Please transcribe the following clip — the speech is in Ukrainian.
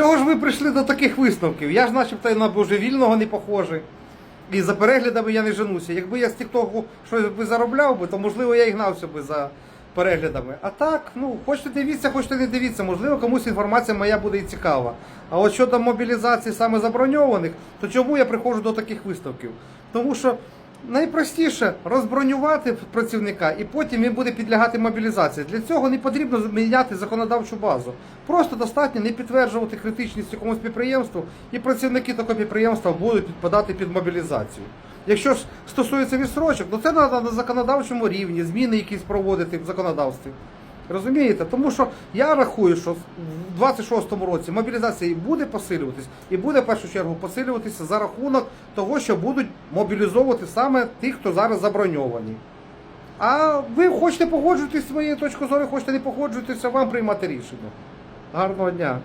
Чого ж ви прийшли до таких висновків? Я ж начебто на божевільного не похожий. І за переглядами я не женуся. Якби я з Тіктоку щось би заробляв би, то можливо я і гнався би за переглядами. А так, ну, хочете дивіться, хочете не дивіться, можливо, комусь інформація моя буде і цікава. А от щодо мобілізації саме заброньованих, то чому я приходжу до таких висновків? Тому що найпростіше розбронювати працівника і потім він буде підлягати мобілізації. Для цього не потрібно міняти законодавчу базу. Просто достатньо не підтверджувати критичність якомусь підприємству, і працівники такого підприємства будуть підпадати під мобілізацію. Якщо ж стосується відсрочок, то це треба на законодавчому рівні, зміни якісь проводити в законодавстві. Розумієте? Тому що я рахую, що в 26-му році мобілізація буде посилюватись, і буде в першу чергу посилюватися за рахунок того, що будуть мобілізовувати саме тих, хто зараз заброньовані. А ви хочете погоджуватись з своєю точкою зору, хочете не погоджуватися, вам приймати рішення. Гарного дня.